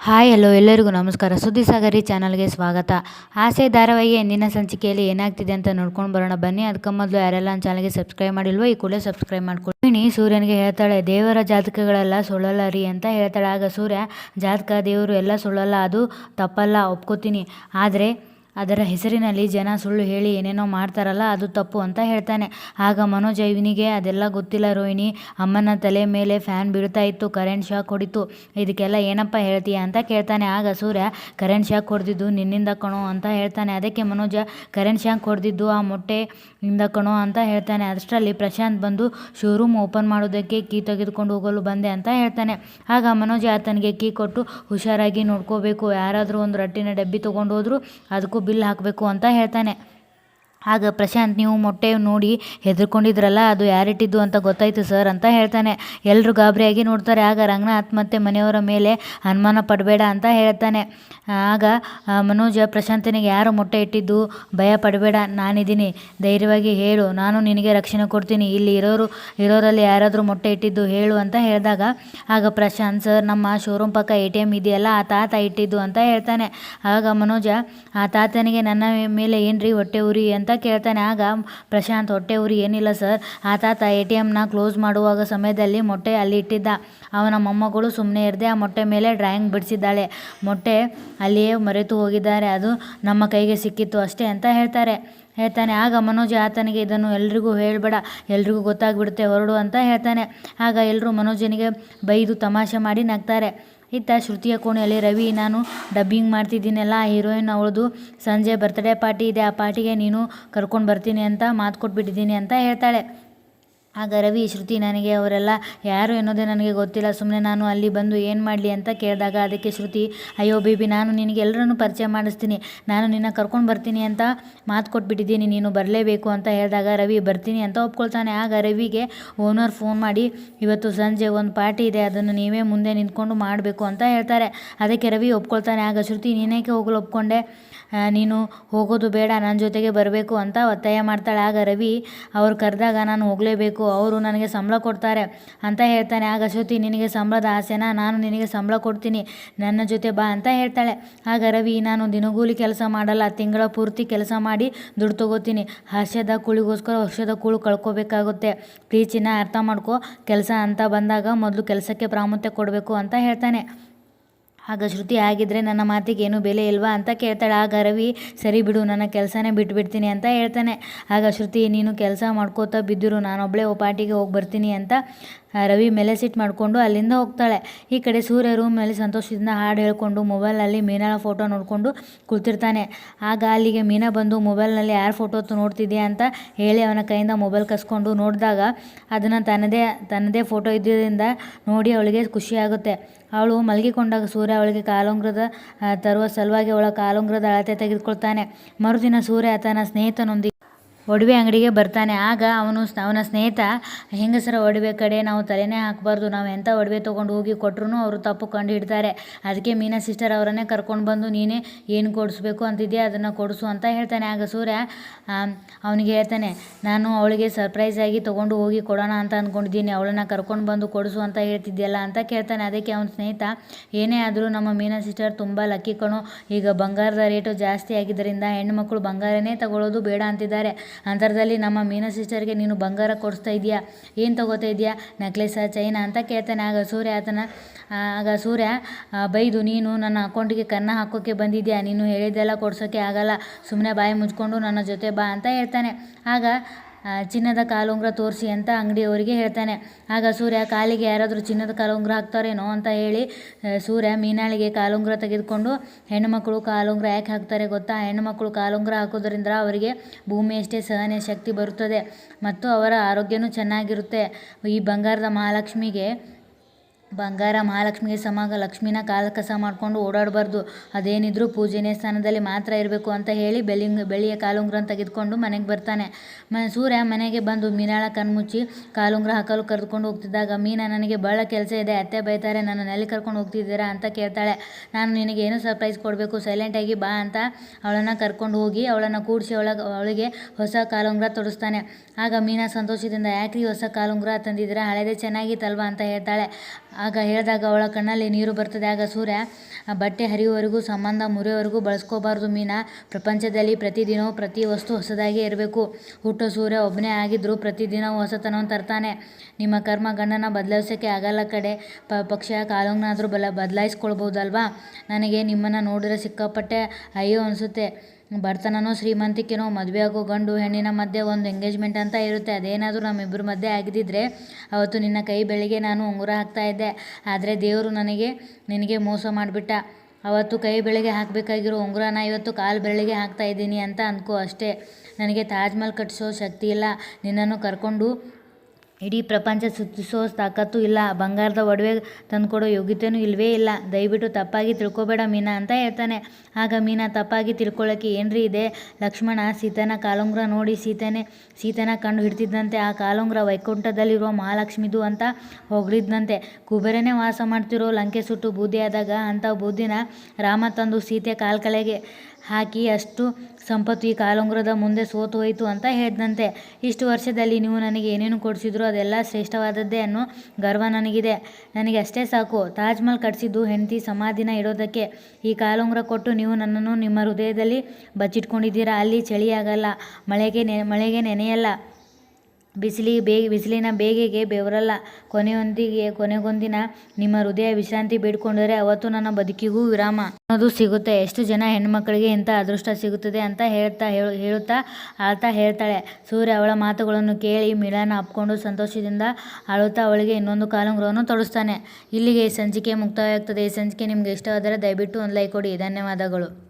Hi, hello, ಎಲ್ಲರಿಗೂ ನಮಸ್ಕಾರ. ಸುದ್ದಿ ಸಾಗರಿ ಚಾನಲ್ಗೆ ಸ್ವಾಗತ. ಆಸೆ ಧಾರಾವಾಹಿ ಇಂದಿನ ಸಂಚಿಕೆಯಲ್ಲಿ ಏನಾಗ್ತಿದೆ ಅಂತ ನೋಡ್ಕೊಂಡು ಬರೋಣ. ಬನ್ನಿ, ಅದಕ್ಕೆ ಮೊದಲು ಯಾರೆಲ್ಲ ನನ್ನ ಚಾನಲ್ಗೆ ಸಬ್ಸ್ಕ್ರೈಬ್ ಮಾಡಿಲ್ವೋ, ಈ ಕೂಡಲೇ ಸಬ್ಸ್ಕ್ರೈಬ್ ಮಾಡ್ಕೊಳ್ಳಿ. ಸೂರ್ಯನಿಗೆ ಹೇಳ್ತಾಳೆ, ದೇವರ ಜಾತಕಗಳೆಲ್ಲ ಸುಳ್ಳಲ್ಲ ರೀ ಅಂತ ಹೇಳ್ತಾಳೆ. ಆಗ ಸೂರ್ಯ, ಜಾತಕ ದೇವರು ಎಲ್ಲ ಸುಳ್ಳಲ್ಲ, ಅದು ತಪ್ಪಲ್ಲ, ಒಪ್ಕೋತೀನಿ. ಆದರೆ ಅದರ ಹೆಸರಿನಲ್ಲಿ ಜನ ಸುಳ್ಳು ಹೇಳಿ ಏನೇನೋ ಮಾಡ್ತಾರಲ್ಲ ಅದು ತಪ್ಪು ಅಂತ ಹೇಳ್ತಾನೆ. ಆಗ ಮನೋಜ್ ಇವನಿಗೆ ಅದೆಲ್ಲ ಗೊತ್ತಿಲ್ಲ ರೋಹಿಣಿ. ಅಮ್ಮನ ತಲೆ ಮೇಲೆ ಫ್ಯಾನ್ ಬೀಳ್ತಾ ಇತ್ತು. ಕರೆಂಟ್ ಶಾಕ್ ಹೊಡಿತು. ಇದಕ್ಕೆಲ್ಲ ಏನಪ್ಪ ಹೇಳ್ತೀಯ? ಅಂತ ಕೇಳ್ತಾನೆ. ಆಗ ಸೂರ್ಯ, ಕರೆಂಟ್ ಶಾಕ್ ಹೊಡೆದಿದ್ದು ನಿನ್ನಿಂದ ಕಣೋ ಅಂತ ಹೇಳ್ತಾನೆ. ಅದಕ್ಕೆ ಮನೋಜ, ಕರೆಂಟ್ ಶಾಕ್ ಹೊಡೆದಿದ್ದು ಆ ಮೊಟ್ಟೆ ಇಂದ ಕಣೋ ಅಂತ ಹೇಳ್ತಾನೆ. ಅಷ್ಟರಲ್ಲಿ ಪ್ರಶಾಂತ್ ಬಂದು, ಶೋರೂಮ್ ಓಪನ್ ಮಾಡೋದಕ್ಕೆ ಕೀ ತೆಗೆದುಕೊಂಡು ಹೋಗಲು ಬಂದೆ ಅಂತ ಹೇಳ್ತಾನೆ. ಆಗ ಮನೋಜ ಆತನಿಗೆ ಕೀ ಕೊಟ್ಟು, ಹುಷಾರಾಗಿ ನೋಡ್ಕೋಬೇಕು. ಯಾರಾದರೂ ಒಂದು ರಟ್ಟಿನ ಡಬ್ಬಿ ತೊಗೊಂಡು ಹೋದ್ರು ಅದಕ್ಕೂ ಬಿಲ್ ಹಾಕಬೇಕು ಅಂತ ಹೇಳ್ತಾನೆ. ಆಗ ಪ್ರಶಾಂತ್, ನೀವು ಮೊಟ್ಟೆ ನೋಡಿ ಹೆದರ್ಕೊಂಡಿದ್ರಲ್ಲ, ಅದು ಯಾರಿಟ್ಟಿದ್ದು ಅಂತ ಗೊತ್ತಾಯಿತು ಸರ್ ಅಂತ ಹೇಳ್ತಾನೆ. ಎಲ್ಲರೂ ಗಾಬರಿಯಾಗಿ ನೋಡ್ತಾರೆ. ಆಗ ರಂಗನಾಥ್ ಮತ್ತು ಮನೆಯವರ ಮೇಲೆ ಅನುಮಾನ ಪಡಬೇಡ ಅಂತ ಹೇಳ್ತಾನೆ. ಆಗ ಮನೋಜ, ಪ್ರಶಾಂತನಿಗೆ ಯಾರು ಮೊಟ್ಟೆ ಇಟ್ಟಿದ್ದು? ಭಯ ಪಡಬೇಡ, ನಾನಿದ್ದೀನಿ. ಧೈರ್ಯವಾಗಿ ಹೇಳು, ನಾನು ನಿನಗೆ ರಕ್ಷಣೆ ಕೊಡ್ತೀನಿ. ಇಲ್ಲಿ ಇರೋರು, ಇರೋರಲ್ಲಿ ಯಾರಾದರೂ ಮೊಟ್ಟೆ ಇಟ್ಟಿದ್ದು ಹೇಳು ಅಂತ ಹೇಳಿದಾಗ, ಆಗ ಪ್ರಶಾಂತ್, ಸರ್, ನಮ್ಮ ಶೋರೂಮ್ ಪಕ್ಕ ಎ ಟಿ ಎಂ ಇದೆಯಲ್ಲ, ಆ ತಾತ ಇಟ್ಟಿದ್ದು ಅಂತ ಹೇಳ್ತಾನೆ. ಆಗ ಮನೋಜ, ಆ ತಾತನಿಗೆ ನನ್ನ ಮೇಲೆ ಏನ್ರಿ ಹೊಟ್ಟೆ ಉರಿ ಅಂತ ಕೇಳ್ತಾನೆ, ಆಗ ಪ್ರಶಾಂತ್, ಹೊಟ್ಟೆ ಉರಿ, ಏನಿಲ್ಲ ಸರ್. ಆ ತಾತ ಎ ಟಿ ಎಮ್ನ ಕ್ಲೋಸ್ ಮಾಡುವಾಗ ಸಮಯದಲ್ಲಿ ಮೊಟ್ಟೆ ಅಲ್ಲಿ ಇಟ್ಟಿದ್ದ. ಅವನ ಮೊಮ್ಮಗಳು ಸುಮ್ಮನೆ ಇರದೆ ಆ ಮೊಟ್ಟೆ ಮೇಲೆ ಡ್ರಾಯಿಂಗ್ ಬಿಡಿಸಿದ್ದಾಳೆ. ಮೊಟ್ಟೆ ಅಲ್ಲಿಯೇ ಮರೆತು ಹೋಗಿದ್ದಾರೆ. ಅದು ನಮ್ಮ ಕೈಗೆ ಸಿಕ್ಕಿತ್ತು ಅಷ್ಟೇ ಅಂತ ಹೇಳ್ತಾರೆ. ಹೇಳ್ತಾನೆ, ಆಗ ಮನೋಜ್ ಆತನಿಗೆ ಇದನ್ನು ಎಲ್ರಿಗೂ ಹೇಳಬೇಡ. ಎಲ್ರಿಗೂ ಗೊತ್ತಾಗ್ಬಿಡುತ್ತೆ, ಹೊರಡು ಅಂತ ಹೇಳ್ತಾನೆ. ಆಗ ಎಲ್ಲರೂ ಮನೋಜನಿಗೆ ಬೈದು ತಮಾಷೆ ಮಾಡಿ ನಗ್ತಾರೆ. ಇತ್ತ ಶ್ರುತಿಯ ಕೋಣೆಯಲ್ಲಿ ರವಿ, ನಾನು ಡಬ್ಬಿಂಗ್ ಮಾಡ್ತಿದ್ದೀನಲ್ಲ ಆ ಹೀರೋಯಿನ್ ಅವಳದು ಸಂಜೆ ಬರ್ತ್ಡೇ ಪಾರ್ಟಿ ಇದೆ, ಆ ಪಾರ್ಟಿಗೆ ನೀನು ಕರ್ಕೊಂಡು ಬರ್ತೀನಿ ಅಂತ ಮಾತು ಕೊಟ್ಬಿಟ್ಟಿದ್ದೀನಿ ಅಂತ ಹೇಳ್ತಾಳೆ. ಆಗ ರವಿ, ಶ್ರುತಿ, ನನಗೆ ಅವರೆಲ್ಲ ಯಾರು ಅನ್ನೋದೇ ನನಗೆ ಗೊತ್ತಿಲ್ಲ. ಸುಮ್ಮನೆ ನಾನು ಅಲ್ಲಿ ಬಂದು ಏನು ಮಾಡಲಿ? ಅಂತ ಕೇಳಿದಾಗ ಅದಕ್ಕೆ ಶ್ರುತಿ, ಅಯ್ಯೋ ಬೇಬಿ, ನಾನು ನಿನಗೆ ಎಲ್ಲರನ್ನು ಪರಿಚಯ ಮಾಡಿಸ್ತೀನಿ. ನಾನು ನಿನ್ನ ಕರ್ಕೊಂಡು ಬರ್ತೀನಿ ಅಂತ ಮಾತು ಕೊಟ್ಬಿಟ್ಟಿದ್ದೀನಿ. ನೀನು ಬರಲೇಬೇಕು ಅಂತ ಹೇಳಿದಾಗ ರವಿ, ಬರ್ತೀನಿ ಅಂತ ಒಪ್ಕೊಳ್ತಾನೆ. ಆಗ ರವಿಗೆ ಓನರ್ ಫೋನ್ ಮಾಡಿ, ಇವತ್ತು ಸಂಜೆ ಒಂದು ಪಾರ್ಟಿ ಇದೆ. ಅದನ್ನು ನೀವೇ ಮುಂದೆ ನಿಂತ್ಕೊಂಡು ಮಾಡಬೇಕು ಅಂತ ಹೇಳ್ತಾರೆ. ಅದಕ್ಕೆ ರವಿ ಒಪ್ಕೊಳ್ತಾನೆ. ಆಗ ಶ್ರುತಿ, ನೀನೇಕೆ ಹೋಗಲು ಒಪ್ಕೊಂಡೆ? ನೀನು ಹೋಗೋದು ಬೇಡ. ನನ್ನ ಜೊತೆಗೆ ಬರಬೇಕು ಅಂತ ಒತ್ತಾಯ ಮಾಡ್ತಾಳೆ. ಆಗ ರವಿ, ಅವ್ರು ಕರೆದಾಗ ನಾನು ಹೋಗಲೇಬೇಕು. ಅವರು ನನಗೆ ಸಂಬಳ ಕೊಡ್ತಾರೆ ಅಂತ ಹೇಳ್ತಾನೆ. ಆಗ ಶ್ರುತಿ ನಿನಗೆ ಸಂಬಳದ ಆಸೆನಾ? ನಾನು ನಿನಗೆ ಸಂಬಳ ಕೊಡ್ತೀನಿ. ನನ್ನ ಜೊತೆ ಬಾ ಅಂತ ಹೇಳ್ತಾಳೆ. ಆಗ ರವಿ, ನಾನು ದಿನಗೂಲಿ ಕೆಲಸ ಮಾಡಲ್ಲ. ತಿಂಗಳ ಪೂರ್ತಿ ಕೆಲಸ ಮಾಡಿ ದುಡ್ಡು ತಗೋತೀನಿ. ಹರ್ಷದ ಕುಳಿಗೋಸ್ಕರ ವರ್ಷದ ಕೂಳು ಕಳ್ಕೊಬೇಕಾಗುತ್ತೆ. ಪ್ರೀಚಿನ ಅರ್ಥ ಮಾಡ್ಕೋ. ಕೆಲಸ ಅಂತ ಬಂದಾಗ ಮೊದಲು ಕೆಲಸಕ್ಕೆ ಪ್ರಾಮುಖ್ಯ ಕೊಡಬೇಕು ಅಂತ ಹೇಳ್ತಾನೆ. ಆಗ ಶ್ರುತಿ ಆಗಿದ್ರೆ ನನ್ನ ಮಾತಿಗೆ ಏನು ಬೆಲೆ ಇಲ್ವಾ? ಅಂತ ಕೇಳ್ತಾಳೆ. ಆಗ ರವಿ, ಸರಿ ಬಿಡು, ನನ್ನ ಕೆಲಸನೇ ಬಿಟ್ಬಿಡ್ತೀನಿ ಅಂತ ಹೇಳ್ತಾನೆ. ಆಗ ಶ್ರುತಿ, ನೀನು ಕೆಲಸ ಮಾಡ್ಕೋತಾ ಬಿದ್ದಿರು ನಾನೊಬ್ಬಳೇ ಪಾರ್ಟಿಗೆ ಹೋಗಿ ಬರ್ತೀನಿ ಅಂತ ರವಿ ಮೇಲೆ ಸಿಟ್ ಮಾಡಿಕೊಂಡು ಅಲ್ಲಿಂದ ಹೋಗ್ತಾಳೆ. ಈ ಕಡೆ ಸೂರ್ಯ ರೂಮಲ್ಲಿ ಸಂತೋಷದಿಂದ ಹಾಡು ಹೇಳ್ಕೊಂಡು ಮೊಬೈಲಲ್ಲಿ ಮೀನಾಳ ಫೋಟೋ ನೋಡಿಕೊಂಡು ಕುಳಿತಿರ್ತಾನೆ ಆಗ ಅಲ್ಲಿಗೆ ಮೀನಾ ಬಂದು ಮೊಬೈಲ್ನಲ್ಲಿ ಯಾರ ಫೋಟೋ ನೋಡ್ತಿದ್ಯಾ ಅಂತ ಹೇಳಿ ಅವನ ಕೈಯಿಂದ ಮೊಬೈಲ್ ಕಸ್ಕೊಂಡು ನೋಡಿದಾಗ ಅದನ್ನು ತನ್ನದೇ ತನ್ನದೇ ಫೋಟೋ ಇದ್ದಿದ್ದರಿಂದ ನೋಡಿ ಅವಳಿಗೆ ಖುಷಿಯಾಗುತ್ತೆ. ಅವಳು ಮಲಗಿಕೊಂಡಾಗ ಸೂರ್ಯ ಅವಳಿಗೆ ಕಾಲುಂಗ್ರದ ತರುವ ಸಲುವಾಗಿ ಅವಳ ಕಾಲುಂಗ್ರದ ಅಳತೆ ತೆಗೆದುಕೊಳ್ತಾನೆ. ಮರುದಿನ ಸೂರ್ಯ ತನ್ನ ಸ್ನೇಹಿತನೊಂದಿಗೆ ಒಡವೆ ಅಂಗಡಿಗೆ ಬರ್ತಾನೆ. ಆಗ ಅವನು ಅವನ ಸ್ನೇಹಿತ, ಹೆಂಗಸರ, ಒಡವೆ ಕಡೆ ನಾವು ತಲೆನೇ ಹಾಕಬಾರ್ದು. ನಾವು ಎಂಥ ಒಡವೆ ತೊಗೊಂಡು ಹೋಗಿ ಕೊಟ್ರು ಅವರು ತಪ್ಪು ಕಂಡು ಹಿಡ್ತಾರೆ ಅದಕ್ಕೆ ಮೀನಾ ಸಿಸ್ಟರ್ ಅವರನ್ನೇ ಕರ್ಕೊಂಡು ಬಂದು, ನೀನೇ ಏನು ಕೊಡಿಸ್ಬೇಕು ಅಂತಿದ್ದೆ ಅದನ್ನು ಕೊಡಿಸು ಅಂತ ಹೇಳ್ತಾನೆ. ಆಗ ಸೂರ್ಯ ಅವನಿಗೆ ಹೇಳ್ತಾನೆ, ನಾನು ಅವಳಿಗೆ ಸರ್ಪ್ರೈಸ್ ಆಗಿ ತೊಗೊಂಡು ಹೋಗಿ ಕೊಡೋಣ ಅಂತ ಅಂದ್ಕೊಂಡಿದ್ದೀನಿ ಅವಳನ್ನು ಕರ್ಕೊಂಡು ಬಂದು ಕೊಡಿಸು ಅಂತ ಹೇಳ್ತಿದ್ದೆಯಲ್ಲ ಅಂತ ಕೇಳ್ತಾನೆ. ಅದಕ್ಕೆ ಅವನ ಸ್ನೇಹಿತ, ಏನೇ ಆದರೂ ನಮ್ಮ ಮೀನಾ ಸಿಸ್ಟರ್ ತುಂಬ ಲಕ್ಕಿ ಕಣೋ. ಈಗ ಬಂಗಾರದ ರೇಟು ಜಾಸ್ತಿ ಆಗಿದ್ದರಿಂದ ಹೆಣ್ಣುಮಕ್ಕಳು ಬಂಗಾರನೇ ತಗೊಳ್ಳೋದು ಬೇಡ ಅಂತಿದ್ದಾರೆ. ಅಂತರದಲ್ಲಿ ನಮ್ಮ ಮೀನಾ ಸಿಸ್ಟರ್ಗೆ ನೀನು ಬಂಗಾರ ಕೊಡಿಸ್ತಾ ಇದೆಯಾ? ಏನು ತಗೋತಾ ಇದೆಯಾ? ನೆಕ್ಲೆಸ ಚೈನಾ ಅಂತ ಕೇಳ್ತಾನೆ. ಆಗ ಸೂರ್ಯ ಆತನ ಆಗ ಸೂರ್ಯ ಬೈದು, ನೀನು ನನ್ನ ಅಕೌಂಟಿಗೆ ಕನ್ನ ಹಾಕೋಕ್ಕೆ ಬಂದಿದ್ಯಾ? ನೀನು ಹೇಳಿದ್ದೆಲ್ಲ ಕೊಡ್ಸೋಕ್ಕೆ ಆಗಲ್ಲ. ಸುಮ್ಮನೆ ಬಾಯಿ ಮುಚ್ಕೊಂಡು ನನ್ನ ಜೊತೆ ಬಾ ಅಂತ ಹೇಳ್ತಾನೆ. ಆಗ ಚಿನ್ನದ ಕಾಲುಂಗುರ ತೋರಿಸಿ ಅಂತ ಅಂಗಡಿಯವರಿಗೆ ಹೇಳ್ತಾನೆ. ಆಗ ಸೂರ್ಯ, ಕಾಲಿಗೆ ಯಾರಾದರೂ ಚಿನ್ನದ ಕಾಲುಂಗುರ ಹಾಕ್ತಾರೇನೋ ಅಂತ ಹೇಳಿ ಸೂರ್ಯ ಮೀನಾಳಿಗೆ ಕಾಲುಂಗುರ ತೆಗೆದುಕೊಂಡು ಹೆಣ್ಣುಮಕ್ಕಳು ಕಾಲುಂಗುರ ಯಾಕೆ ಹಾಕ್ತಾರೆ ಗೊತ್ತಾ? ಹೆಣ್ಣುಮಕ್ಕಳು ಕಾಲುಂಗುರ ಹಾಕೋದ್ರಿಂದ ಅವರಿಗೆ ಭೂಮಿಯಷ್ಟೇ ಸಹನೆ ಶಕ್ತಿ ಬರುತ್ತದೆ ಮತ್ತು ಅವರ ಆರೋಗ್ಯನೂ ಚೆನ್ನಾಗಿರುತ್ತೆ. ಈ ಬಂಗಾರದ ಮಹಾಲಕ್ಷ್ಮಿಗೆ ಬಂಗಾರ ಮಹಾಲಕ್ಷ್ಮಿಗೆ ಸಮ ಲಕ್ಷ್ಮಿನ ಕಾಲಕಸ ಮಾಡಿಕೊಂಡು ಓಡಾಡಬಾರ್ದು. ಅದೇನಿದ್ರು ಪೂಜೆನೇ ಸ್ಥಾನದಲ್ಲಿ ಮಾತ್ರ ಇರಬೇಕು ಅಂತ ಹೇಳಿ ಬೆಳ್ಳಿಂಗ್ ಬೆಳಿಯ ಕಾಲುಂಗ್ರನ ತೆಗೆದುಕೊಂಡು ಮನೆಗೆ ಬರ್ತಾನೆ. ಮ, ಸೂರ್ಯ ಮನೆಗೆ ಬಂದು ಮೀನಾಳ ಕಣ್ಮುಚ್ಚಿ ಕಾಲುಂಗ್ರ ಹಾಕಲು ಕರೆದುಕೊಂಡು ಹೋಗ್ತಿದ್ದಾಗ, ಮೀನಾ, ನನಗೆ ಭಾಳ ಕೆಲಸ ಇದೆ, ಅತ್ತೆ ಬೈತಾರೆ ನೆಲ್ಲಿ ಕರ್ಕೊಂಡು ಹೋಗ್ತಿದ್ದೀರಾ? ಅಂತ ಕೇಳ್ತಾಳೆ. ನಾನು ನಿನಗೆ ಏನು ಸರ್ಪ್ರೈಸ್ ಕೊಡಬೇಕು? ಸೈಲೆಂಟಾಗಿ ಬಾ ಅಂತ ಅವಳನ್ನು ಕರ್ಕೊಂಡು ಹೋಗಿ ಅವಳನ್ನು ಕೂಡಿಸಿ ಅವಳ, ಅವಳಿಗೆ ಹೊಸ ಕಾಲುಂಗ್ರ ತೊಡಿಸ್ತಾನೆ. ಆಗ ಮೀನಾ ಸಂತೋಷದಿಂದ, ಯಾಕ್ರಿ ಹೊಸ ಕಾಲುಂಗ್ರ ತಂದಿದ್ದೀರಾ? ಹಳೇದೇ ಚೆನ್ನಾಗಿತ್ತಲ್ವಾ? ಅಂತ ಹೇಳ್ತಾಳೆ. ಆಗ ಹೇಳಿದಾಗ ಅವಳ ಕಣ್ಣಲ್ಲಿ ನೀರು ಬರ್ತದೆ. ಆಗ ಸೂರ್ಯ ಬಟ್ಟೆ ಹರಿಯುವವರೆಗೂ, ಸಂಬಂಧ ಮುರಿಯೋವರೆಗೂ ಬಳಸ್ಕೋಬಾರ್ದು ಮೀನಾ. ಪ್ರಪಂಚದಲ್ಲಿ ಪ್ರತಿದಿನವೂ ಪ್ರತಿ ವಸ್ತು ಹೊಸದಾಗಿ ಇರಬೇಕು. ಹುಟ್ಟ ಸೂರ್ಯ ಒಬ್ಬನೇ ಆಗಿದ್ದರೂ ಪ್ರತಿದಿನವೂ ಹೊಸತನವನ್ನು ತರ್ತಾನೆ. ನಿಮ್ಮ ಕರ್ಮ ಗಂಡನ ಬದಲಾಯಿಸೋಕ್ಕೆ ಆಗಲ್ಲ ಕಡೆ. ಪ, ಪಕ್ಷ ಕಾಲವನ್ನಾದರೂ ಬಲ, ಬದಲಾಯಿಸ್ಕೊಳ್ಬೋದಲ್ವಾ? ನನಗೆ ನಿಮ್ಮನ್ನು ನೋಡಿದ್ರೆ ಸಿಕ್ಕಾಪಟ್ಟೆ ಅಯ್ಯೋ ಅನಿಸುತ್ತೆ. ಬಡತನನೋ ಶ್ರೀಮಂತಿಕೆನೋ ಮದುವೆ ಆಗೋ ಗಂಡು ಹೆಣ್ಣಿನ ಮಧ್ಯೆ ಒಂದು ಎಂಗೇಜ್ಮೆಂಟ್ ಅಂತ ಇರುತ್ತೆ. ಅದೇನಾದರೂ ನಮ್ಮಿಬ್ಬರ ಮಧ್ಯೆ ಆಗಿದ್ದಿದ್ರೆ ಅವತ್ತು ನಿನ್ನ ಕೈ ಬೆಳಗ್ಗೆ ನಾನು ಉಂಗುರ ಹಾಕ್ತಾ ಇದ್ದೆ. ಆದರೆ ದೇವರು ನನಗೆ, ನಿನಗೆ ಮೋಸ ಮಾಡಿಬಿಟ್ಟ. ಅವತ್ತು ಕೈ ಬೆಳೆಗೆ ಹಾಕಬೇಕಾಗಿರೋ ಉಂಗುರನ ಇವತ್ತು ಕಾಲು ಬೆರಳಿಗೆ ಹಾಕ್ತಾ ಇದ್ದೀನಿ ಅಂತ ಅಂದ್ಕೋ ಅಷ್ಟೇ. ನನಗೆ ತಾಜ್ಮಹಲ್ ಕಟ್ಟಿಸೋ ಶಕ್ತಿ ಇಲ್ಲ. ನಿನ್ನನ್ನು ಕರ್ಕೊಂಡು ಇಡೀ ಪ್ರಪಂಚ ಸುತ್ತಿಸೋ ತಾಕತ್ತು ಇಲ್ಲ. ಬಂಗಾರದ ಒಡವೆ ತಂದುಕೊಡೋ ಯೋಗ್ಯತೆಯೂ ಇಲ್ಲವೇ ಇಲ್ಲ. ದಯವಿಟ್ಟು ತಪ್ಪಾಗಿ ತಿಳ್ಕೊಬೇಡ ಮೀನಾ ಅಂತ ಹೇಳ್ತಾನೆ. ಆಗ ಮೀನಾ ತಪ್ಪಾಗಿ ತಿಳ್ಕೊಳ್ಳೋಕ್ಕೆ ಏನ್ರಿ ಇದೆ? ಲಕ್ಷ್ಮಣ ಸೀತನ ಕಾಲುಂಗ್ರ ನೋಡಿ ಸೀತನೆ, ಸೀತನ ಕಂಡು ಹಿಡ್ತಿದ್ದಂತೆ ಆ ಕಾಲುಂಗ್ರ ವೈಕುಂಠದಲ್ಲಿರುವ ಮಹಾಲಕ್ಷ್ಮಿದು ಅಂತ ಹೊಗಳಿದ್ದಂತೆ ಕುಬೇರನೇ ವಾಸ ಮಾಡ್ತಿರೋ ಲಂಕೆ ಸುಟ್ಟು ಬೂದಿಯಾದಾಗ ಅಂಥ ಬೂದಿನ ರಾಮ ತಂದು ಸೀತೆ ಕಾಲ್ ಕೆಳಗೆ ಹಾಕಿ ಅಷ್ಟು ಸಂಪತ್ತು ಈ ಕಾಲುಂಗುರದ ಮುಂದೆ ಸೋತು ಹೋಯಿತು ಅಂತ ಹೇಳಿದಂತೆ. ಇಷ್ಟು ವರ್ಷದಲ್ಲಿ ನೀವು ನನಗೆ ಏನೇನು ಕೊಡಿಸಿದ್ರು ಅದೆಲ್ಲ ಶ್ರೇಷ್ಠವಾದದ್ದೇ ಅನ್ನೋ ಗರ್ವ ನನಗಿದೆ. ನನಗೆ ಅಷ್ಟೇ ಸಾಕು. ತಾಜ್ ಮಹಲ್ ಕಟ್ಟಿಸಿದ್ದು ಹೆಂಡತಿ ಸಮಾಧಿನ ಇಡೋದಕ್ಕೆ ಈ ಕಾಲುಂಗುರ ಕೊಟ್ಟು ನೀವು ನನ್ನನ್ನು ನಿಮ್ಮ ಹೃದಯದಲ್ಲಿ ಬಚ್ಚಿಟ್ಕೊಂಡಿದ್ದೀರಾ? ಅಲ್ಲಿ ಚಳಿಯಾಗಲ್ಲ. ಮಳೆಗೆ ನೆ, ಮಳೆಗೆ ನೆನೆಯಲ್ಲ. ಬಿಸಿಲಿಗೆ ಬೇಗ ಬಿಸಿಲಿನ ಬೇಗೆಗೆ ಬೆವರಲ್ಲ. ಕೊನೆಯೊಂದಿಗೆ, ಕೊನೆಗೊಂದಿನ ನಿಮ್ಮ ಹೃದಯ ವಿಶ್ರಾಂತಿ ಬೇಡಿಕೊಂಡರೆ ಅವತ್ತು ನನ್ನ ಬದುಕಿಗೂ ವಿರಾಮ. ಅನ್ನೋದು ಸಿಗುತ್ತೆ. ಎಷ್ಟು ಜನ ಹೆಣ್ಮಕ್ಳಿಗೆ ಇಂಥ ಅದೃಷ್ಟ ಸಿಗುತ್ತದೆ ಅಂತ ಹೇಳ್ತಾ, ಹೇಳು, ಹೇಳುತ್ತಾ, ಆಳ್ತಾ ಹೇಳ್ತಾಳೆ. ಸೂರ್ಯ ಅವಳ ಮಾತುಗಳನ್ನು ಕೇಳಿ ಮಿಳನ ಅಪ್ಕೊಂಡು ಸಂತೋಷದಿಂದ ಅಳುತ್ತಾ ಅವಳಿಗೆ ಇನ್ನೊಂದು ಕಾಲುಂಗುರವನ್ನು ತೊಡಸ್ತಾನೆ. ಇಲ್ಲಿಗೆ ಈ ಸಂಚಿಕೆ ಮುಕ್ತಾಯವಾಗ್ತದೆ. ಈ ಸಂಚಿಕೆ ನಿಮಗೆ ಇಷ್ಟವಾದರೆ ದಯವಿಟ್ಟು ಒಂದು ಲೈಕ್ ಕೊಡಿ. ಧನ್ಯವಾದಗಳು.